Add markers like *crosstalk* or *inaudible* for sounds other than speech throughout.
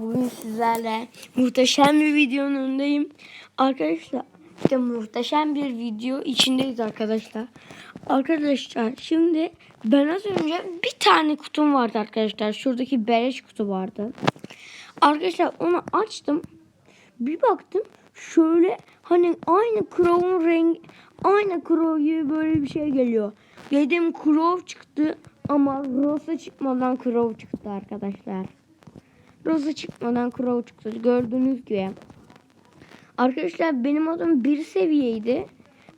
Bugün sizlerle muhteşem bir videonun önündeyim. Arkadaşlar işte muhteşem bir video içindeyiz arkadaşlar. Arkadaşlar şimdi ben az önce bir tane kutum vardı arkadaşlar. Şuradaki beleş kutu vardı. Arkadaşlar onu açtım. Bir baktım şöyle hani aynı Crow'un rengi aynı Crow gibi böyle bir şey geliyor. Dedim Crow çıktı ama Rosa çıkmadan Crow çıktı arkadaşlar. Rosa çıkmadan Crow çıktı. Gördüğünüz gibi. Arkadaşlar benim adım bir seviyeydi.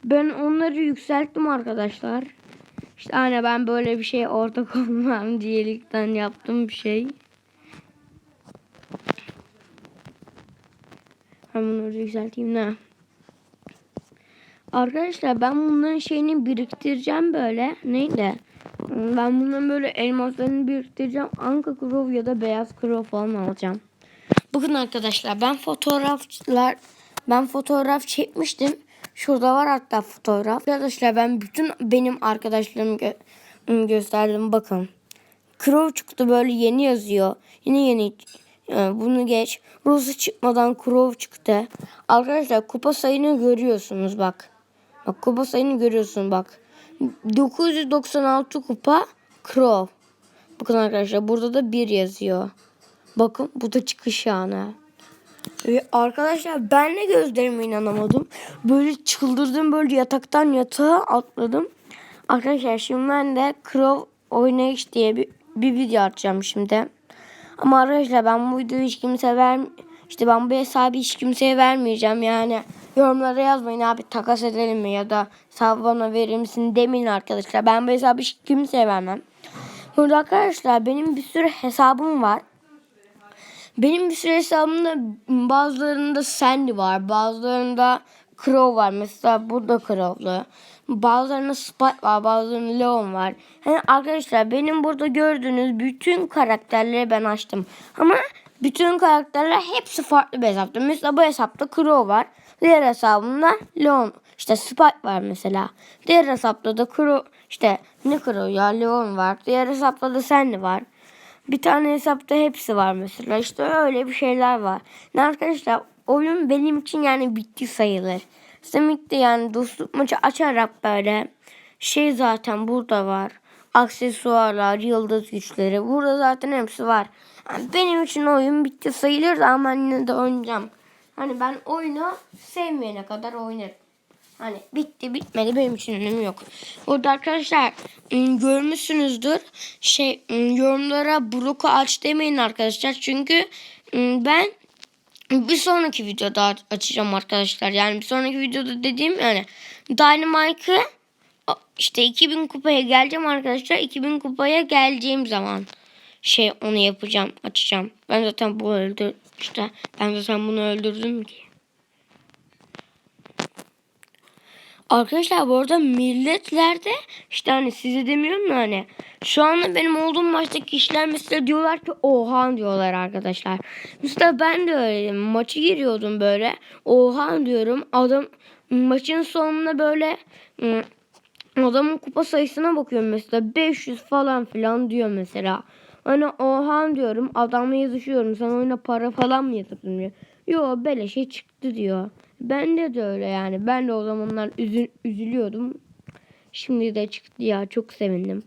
Ben onları yükselttim arkadaşlar. İşte hani ben böyle bir şey ortak *laughs* olmam diyelikten yaptığım bir şey. Ben bunları yükselteyim ne? Arkadaşlar ben bunların şeyini biriktireceğim böyle. Neydi? Ben bunların böyle elmaslarını biriktireceğim. Anka Crow ya da Beyaz Crow falan alacağım. Bugün arkadaşlar ben fotoğraflar ben fotoğraf çekmiştim. Şurada var hatta fotoğraf. Arkadaşlar ben bütün benim arkadaşlarımı gö- gösterdim. Bakın. Crow çıktı böyle yeni yazıyor. Yeni yeni yani bunu geç. Rosa çıkmadan Crow çıktı. Arkadaşlar kupa sayını görüyorsunuz bak. Bak kupa sayını görüyorsun bak. 996 kupa Crow. Bakın arkadaşlar burada da 1 yazıyor. Bakın bu da çıkış yani. Ve arkadaşlar ben de gözlerime inanamadım. Böyle çıldırdım böyle yataktan yatağa atladım. Arkadaşlar şimdi ben de Crow oynayış diye bir, bir video atacağım şimdi. Ama arkadaşlar ben bu videoyu hiç kimse ver işte ben bu hesabı hiç kimseye vermeyeceğim yani yorumlara yazmayın abi takas edelim mi ya da bana verir misin demeyin arkadaşlar ben bu hesabı hiç kimseye vermem. Burada arkadaşlar benim bir sürü hesabım var. Benim bir sürü hesabımda bazılarında Sandy var. Bazılarında Crow var. Mesela burada Crow'lu. Bazılarında Spot var. Bazılarında Leon var. Yani arkadaşlar benim burada gördüğünüz bütün karakterleri ben açtım. Ama bütün karakterler hepsi farklı bir hesapta. Mesela bu hesapta Crow var. Diğer hesabımda Leon. işte Spot var mesela. Diğer hesapta da Crow işte ne Crow ya Leon var. Diğer hesapta da Sandy var. Bir tane hesapta hepsi var mesela. İşte öyle bir şeyler var. Ne arkadaşlar oyun benim için yani bitti sayılır. Semik de yani dostluk maçı açarak böyle şey zaten burada var. Aksesuarlar, yıldız güçleri. Burada zaten hepsi var. Benim için oyun bitti sayılır da ama yine de oynayacağım. Hani ben oyunu sevmeyene kadar oynarım. Hani bitti bitmedi benim için önemi yok. Burada arkadaşlar ım, görmüşsünüzdür. Şey ım, yorumlara bloku aç demeyin arkadaşlar. Çünkü ım, ben bir sonraki videoda açacağım arkadaşlar. Yani bir sonraki videoda dediğim yani Dynamite'ı işte 2000 kupaya geleceğim arkadaşlar. 2000 kupaya geleceğim zaman şey onu yapacağım, açacağım. Ben zaten bu öldür işte ben zaten bunu öldürdüm ki. Arkadaşlar bu arada milletlerde işte hani size demiyorum da hani şu anda benim olduğum maçtaki kişiler mesela diyorlar ki oha diyorlar arkadaşlar. Mesela ben de öyleydim. Maçı giriyordum böyle. Oha diyorum. Adam maçın sonunda böyle adamın kupa sayısına bakıyorum mesela 500 falan filan diyor mesela. Hani oha diyorum adamla yazışıyorum sen oyuna para falan mı yatırdın diyor. Yo beleşe çıktı diyor. Bende de öyle yani. Ben de o zamanlar üzül, üzülüyordum. Şimdi de çıktı ya çok sevindim.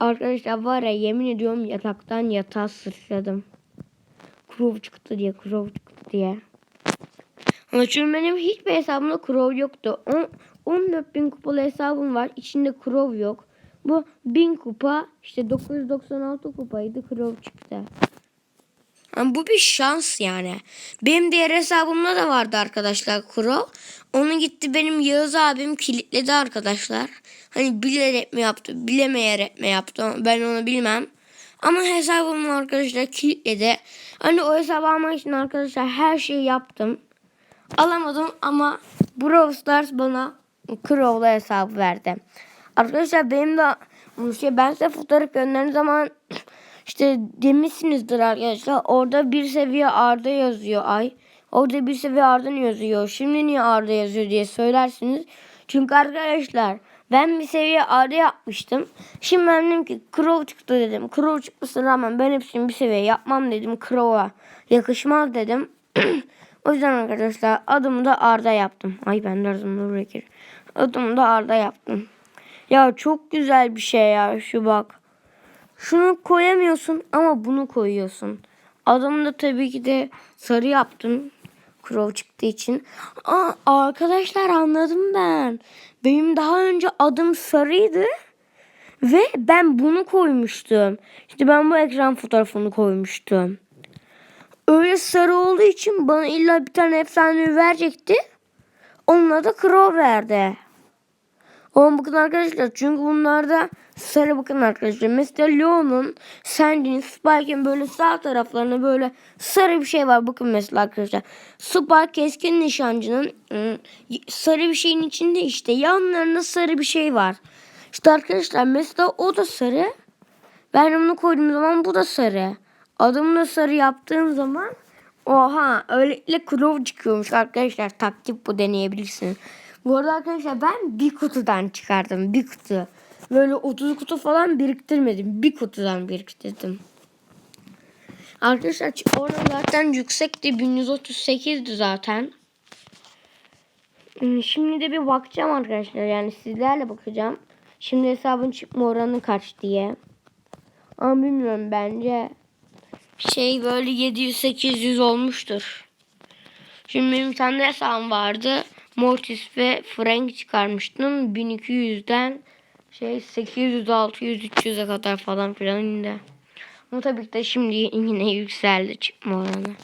Arkadaşlar var ya yemin ediyorum yataktan yatağa sıçradım. Crow çıktı diye Crow çıktı diye. Ama çünkü benim hiçbir hesabımda Crow yoktu. 14 bin kupalı hesabım var. İçinde Crow yok. Bu 1000 kupa işte 996 kupaydı Crow çıktı. Yani bu bir şans yani. Benim diğer hesabımda da vardı arkadaşlar Kuro. Onu gitti benim Yağız abim kilitledi arkadaşlar. Hani bilerek mi yaptı, bilemeyerek mi yaptı ben onu bilmem. Ama hesabımı arkadaşlar kilitledi. Hani o hesabı almak için arkadaşlar her şeyi yaptım. Alamadım ama Brawl Stars bana Crow'la hesabı verdi. Arkadaşlar benim de şey ben size fotoğraf gönderdiğim zaman *clears throat* işte demişsinizdir arkadaşlar. Orada bir seviye Arda yazıyor ay. Orada bir seviye Arda yazıyor. Şimdi niye Arda yazıyor diye söylersiniz. Çünkü arkadaşlar ben bir seviye Arda yapmıştım. Şimdi ben dedim ki Crow çıktı dedim. Crow çıkmasına rağmen ben hepsini bir seviye yapmam dedim. Crow'a yakışmaz dedim. *clears throat* o yüzden arkadaşlar adımı da Arda yaptım. Ay ben de adımı Bekir. Adımı da Arda yaptım. Ya çok güzel bir şey ya şu bak. Şunu koyamıyorsun ama bunu koyuyorsun. Adımı da tabii ki de sarı yaptım. Crow çıktığı için. Aa, arkadaşlar anladım ben. Benim daha önce adım sarıydı. Ve ben bunu koymuştum. İşte ben bu ekran fotoğrafını koymuştum. Öyle sarı olduğu için bana illa bir tane efsane verecekti. Onunla da Crow verdi. Ama bakın arkadaşlar çünkü bunlarda sarı bakın arkadaşlar. Mesela Leon'un, Sandy'nin, Spike'in böyle sağ taraflarına böyle sarı bir şey var. Bakın mesela arkadaşlar. Spike keskin nişancının ıı, sarı bir şeyin içinde işte yanlarında sarı bir şey var. İşte arkadaşlar mesela o da sarı. Ben onu koyduğum zaman bu da sarı. Adımı da sarı yaptığım zaman oha öylelikle Crow çıkıyormuş arkadaşlar. Taktik bu deneyebilirsiniz. Bu arada arkadaşlar ben bir kutudan çıkardım. Bir kutu. Böyle 30 kutu falan biriktirmedim. Bir kutudan biriktirdim. Arkadaşlar orada zaten yüksekti. 1138'di zaten. Hmm, Şimdi de bir bakacağım arkadaşlar. Yani sizlerle bakacağım. Şimdi hesabın çıkma oranı kaç diye. Ama bilmiyorum bence şey böyle 700-800 olmuştur. Şimdi benim bir tane hesabım vardı. Mortis ve Frank çıkarmıştım. 1200'den şey 800, 600, 300'e kadar falan filan indi. Ama tabii ki de şimdi yine yükseldi çıkma oranı.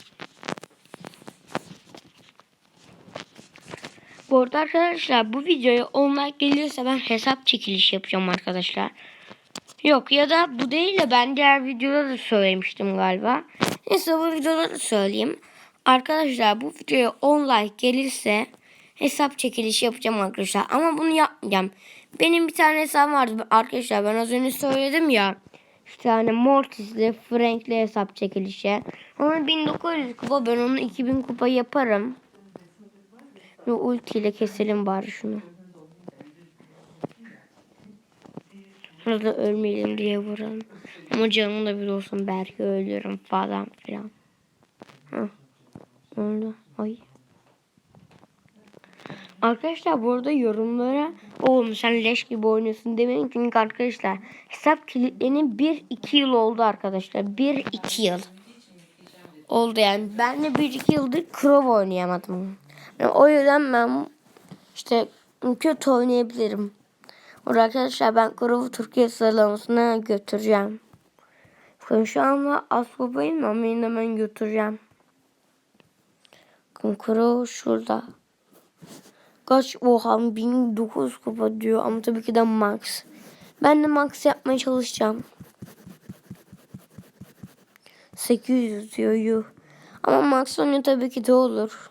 Bu arada arkadaşlar bu videoya 10 like gelirse ben hesap çekiliş yapacağım arkadaşlar. Yok ya da bu değil de ben diğer videoda da söylemiştim galiba. Neyse bu videoda da söyleyeyim. Arkadaşlar bu videoya 10 like gelirse hesap çekilişi yapacağım arkadaşlar. Ama bunu yapmayacağım. Benim bir tane hesabım vardı arkadaşlar. Ben az önce söyledim ya. Bir tane Mortis'le Frank'le hesap çekilişi. Onun 1900 kupa ben onun 2000 kupa yaparım. Ve ultiyle keselim bari şunu. Burada ölmeyelim diye vuralım. Ama canım da bir olsun belki ölürüm falan filan. Hah. Oldu. Ay. Arkadaşlar bu arada yorumlara oğlum sen leş gibi oynuyorsun demeyin çünkü arkadaşlar hesap kilitlerinin 1-2 yıl oldu arkadaşlar. 1-2 yıl. Oldu yani. Ben de 1-2 yıldır Crow oynayamadım. Yani o yüzden ben işte kötü oynayabilirim. Orada arkadaşlar ben Crow'u Türkiye sıralamasına götüreceğim. Bakın şu anda Asbaba'yım ama yine ben götüreceğim. Bakın Crow şurada. Kaç oha 1900 kupa diyor ama tabii ki de max. Ben de max yapmaya çalışacağım. 800 diyor yuh. Ama max oynuyor tabii ki de olur.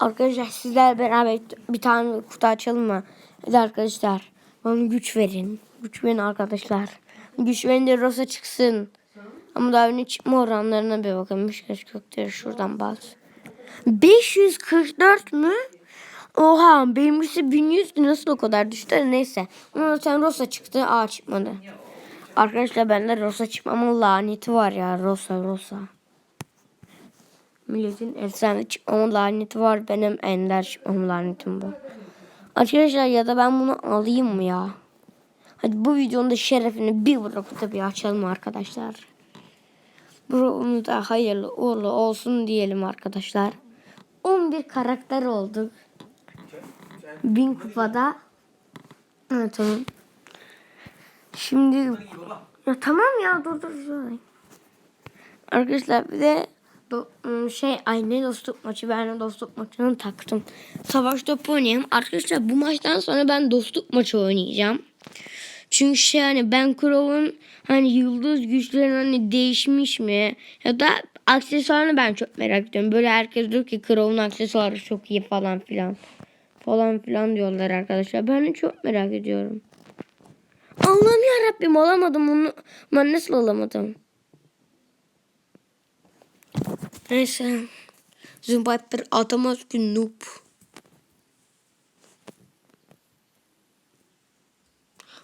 Arkadaşlar sizler beraber bir tane kutu açalım mı? Hadi arkadaşlar. Bana güç verin. Güç verin arkadaşlar. Güç verin de Rosa çıksın. Ama daha önce çıkma oranlarına bir bakalım. Kaç kökleri şuradan bas. 544 mü? Oha benimkisi 1100 nasıl o kadar düştü neyse. Ama zaten Rosa çıktı A çıkmadı. Arkadaşlar bende Rosa çıkmamın laneti var ya Rosa Rosa. Milletin efsane çıkmamın laneti var. Benim ender çıkmamın lanetim bu. Arkadaşlar ya da ben bunu alayım mı ya? Hadi bu videonun da şerefini bir bırakıp tabii açalım arkadaşlar. Bunu da hayırlı uğurlu olsun diyelim arkadaşlar. 11 karakter olduk. 1000 kupada. Evet tamam. Şimdi ya tamam ya dur dur. Arkadaşlar bir de do, ım, şey ay ne dostluk maçı ben dostluk maçını taktım. Savaş topu oynayayım. Arkadaşlar bu maçtan sonra ben dostluk maçı oynayacağım. Çünkü şey hani Ben Crow'un hani yıldız güçleri hani değişmiş mi? Ya da aksesuarını ben çok merak ediyorum. Böyle herkes diyor ki Crow'un aksesuarı çok iyi falan filan. Falan filan diyorlar arkadaşlar. Ben çok merak ediyorum. Allah'ım ya Rabbim alamadım onu. Ben nasıl alamadım? Neyse. Zumbiper atamaz ki noob.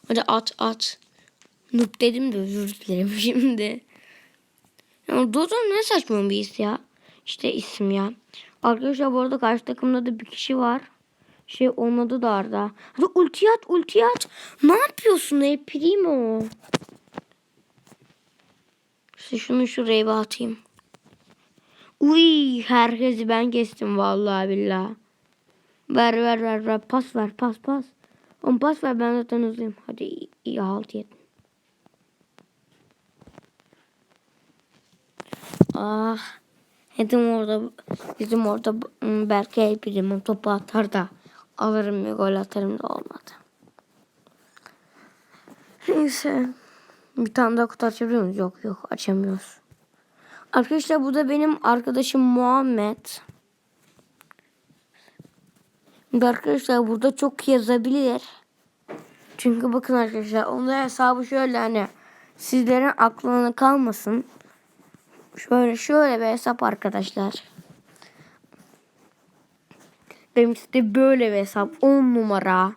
Hadi at at. Noob dedim de özür dilerim *laughs* şimdi. Ya Dodo ne saçma bir isim ya. İşte isim ya. Arkadaşlar bu arada karşı takımda da bir kişi var. Şey onun da Arda. Hadi ulti at ulti at. Ne yapıyorsun ey primo? İşte şunu şuraya bir atayım. Uy herkesi ben kestim vallahi billahi. Ver ver ver ver pas ver pas pas. On pas ver ben zaten hızlıyım. Hadi iyi, iyi halt yet. Ah. Dedim orada bizim orada ım, Berke birim topu atar da alırım bir gol atarım da olmadı. Neyse. Bir tane daha kutu açabiliyor muyuz? Yok yok açamıyoruz. Arkadaşlar bu da benim arkadaşım Muhammed. Arkadaşlar burada çok yazabilir. Çünkü bakın arkadaşlar onun hesabı şöyle hani sizlerin aklına kalmasın. Şöyle şöyle bir hesap arkadaşlar. Benimkisi böyle bir hesap. 10 numara.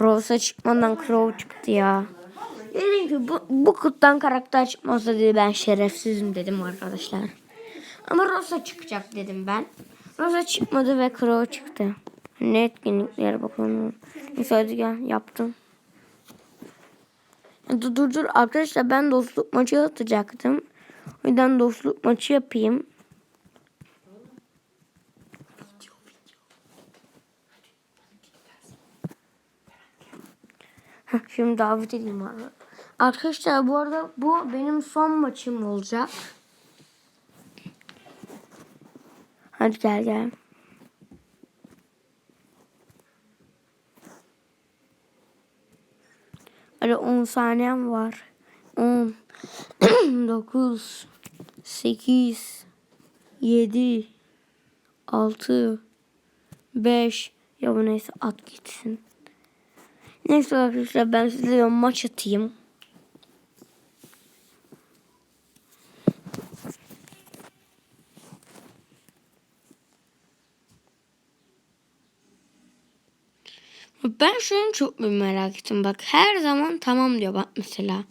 Rosa çıkmadan Crow çıktı ya. Dedim ki bu, bu kuttan karakter çıkmazsa dedi ben şerefsizim dedim arkadaşlar. Ama Rosa çıkacak dedim ben. Rosa çıkmadı ve Crow çıktı. Ne etkinlikleri bakalım. Hadi gel yaptım. Dur dur dur arkadaşlar ben dostluk maçı atacaktım. O dostluk maçı yapayım. Şimdi davet edeyim abi. Arkadaşlar bu arada bu benim son maçım olacak. Hadi gel gel. Hadi 10 saniyem var. 10 9 8 7 6 5 Ya bu neyse at gitsin. Neyse arkadaşlar ben size maç atayım. Ben şunu çok bir merak ettim. Bak her zaman tamam diyor bak mesela.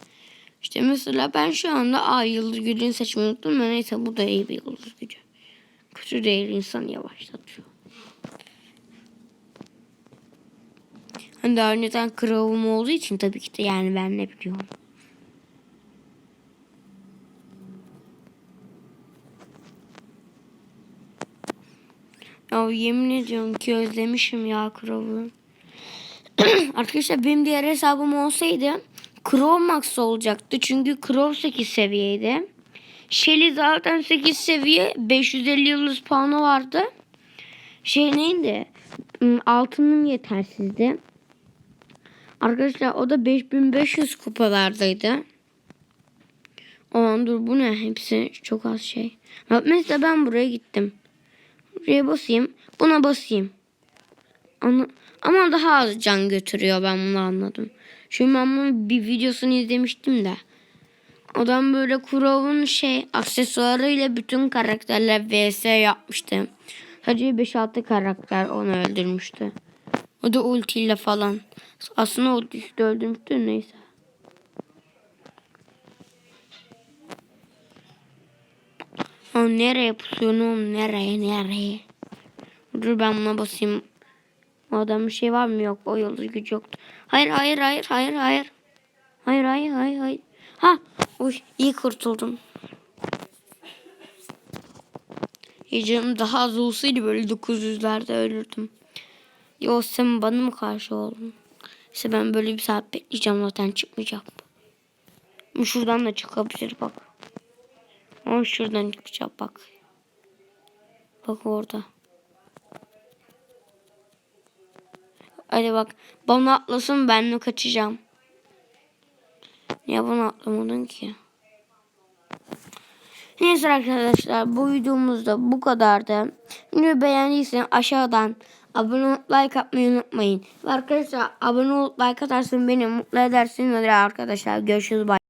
İşte mesela ben şu anda A yıldız gücünü seçmeyi unuttum. Neyse bu da iyi bir yıldız gücü. Kötü değil insanı yavaşlatıyor. Hani daha önceden kralım olduğu için tabii ki de yani ben ne biliyorum. Ya yemin ediyorum ki özlemişim ya kralı. *clears throat* Arkadaşlar benim diğer hesabım olsaydı Crow Max olacaktı. Çünkü Crow 8 seviyeydi. Shelly zaten 8 seviye. 550 yıldız puanı vardı. Şey neydi? Hmm, Altınım yetersizdi. Arkadaşlar o da 5500 kupalardaydı. Aman dur bu ne? Hepsi çok az şey. Mesela ben buraya gittim. Buraya basayım. Buna basayım. Anla ama daha az can götürüyor ben bunu anladım. Çünkü ben bunun bir videosunu izlemiştim de. Adam böyle Kurov'un şey aksesuarıyla bütün karakterler vs yapmıştı. Sadece 5-6 karakter onu öldürmüştü. O da ultiyle falan. Aslında ultisi de öldürmüştü neyse. O nereye pusuyorsun oğlum? Nereye nereye? Dur ben buna basayım. O adamın şey var mı? Yok. O yıldız gücü yoktu. Hayır hayır hayır hayır hayır. Hayır hayır hayır hayır. Ha. Uy, iyi kurtuldum. Ya canım daha az olsaydı böyle 900'lerde ölürdüm. Yo sen bana mı karşı oldun? İşte ben böyle bir saat bekleyeceğim zaten çıkmayacak. Ama Şuradan da çıkabilir bak. Ama şuradan çıkacak bak. Bak orada. Hadi bak. Bana atlasın ben de kaçacağım. Niye bana atlamadın ki? Neyse arkadaşlar bu videomuzda bu kadardı. Videoyu beğendiyseniz aşağıdan abone olup like atmayı unutmayın. Arkadaşlar abone olup like atarsın beni mutlu edersiniz. Hadi arkadaşlar görüşürüz. Bye.